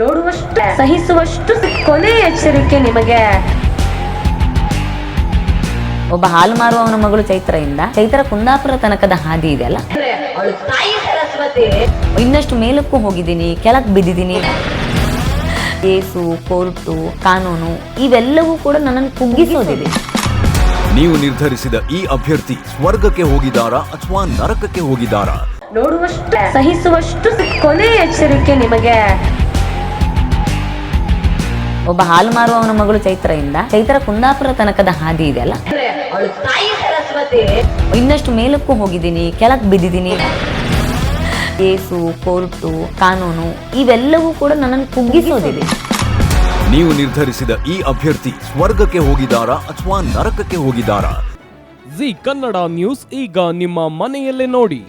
ನೋಡುವಷ್ಟು ಸಹಿಸುವಷ್ಟು ಕೊನೆ ಎಚ್ಚರಿಕೆ ನಿಮಗೆ. ಒಬ್ಬ ಹಾಲು ಮಾರುವವನ ಮಗಳು ಚೈತ್ರೆಯಿಂದ ಚೈತ್ರ ಕುಂದಾಪುರ ತನಕದ ಹಾದಿ ಇದೆಯಲ್ಲ ಇನ್ನಷ್ಟು ಮೇಲಕ್ಕೂ ಹೋಗಿದ್ದೀನಿ ಕೆಳಕ್ ಬಿದ್ದಿದ್ದೀನಿ. ಕೇಸು ಕೋರ್ಟು ಕಾನೂನು ಇವೆಲ್ಲವೂ ಕೂಡ ನನ್ನನ್ನು ಕುಗ್ಗಿಸೋದಿದೆ. ನೀವು ನಿರ್ಧರಿಸಿದ ಈ ಅಭ್ಯರ್ಥಿ ಸ್ವರ್ಗಕ್ಕೆ ಹೋಗಿದಾರಾ ಅಥವಾ ನರಕಕ್ಕೆ ಹೋಗಿದಾರಾ ನೋಡುವಷ್ಟು ಸಹಿಸುವಷ್ಟು ಕೊನೆ ಎಚ್ಚರಿಕೆ ನಿಮಗೆ. ಒಬ್ಬ ಹಾಲು ಮಾರುವವನ ಮಗಳು ಚೈತ್ರದಿಂದ. ಚೈತ್ರ ಕುಂದಾಪುರ ತನಕದ ಹಾದಿ ಇದೆಯಲ್ಲ ಇನ್ನಷ್ಟು ಮೇಲಕ್ಕೂ ಹೋಗಿದ್ದೀನಿ ಕೆಳಕ್ ಬಿದ್ದಿದ್ದೀನಿ. ಕೇಸು ಕೋರ್ಟು ಕಾನೂನು ಇವೆಲ್ಲವೂ ಕೂಡ ನನ್ನನ್ನು ಕುಗ್ಗಿಸೋದಿದೆ. ನೀವು ನಿರ್ಧರಿಸಿದ ಈ ಅಭ್ಯರ್ಥಿ ಸ್ವರ್ಗಕ್ಕೆ ಹೋಗಿದಾರಾ ಅಥವಾ ನರಕಕ್ಕೆ ಹೋಗಿದಾರಾ ಜಿ ಕನ್ನಡ ನ್ಯೂಸ್ ಈಗ ನಿಮ್ಮ ಮನೆಯಲ್ಲೇ ನೋಡಿ.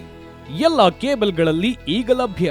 ಎಲ್ಲ ಕೇಬಲ್ಗಳಲ್ಲಿ ಈಗ ಲಭ್ಯ.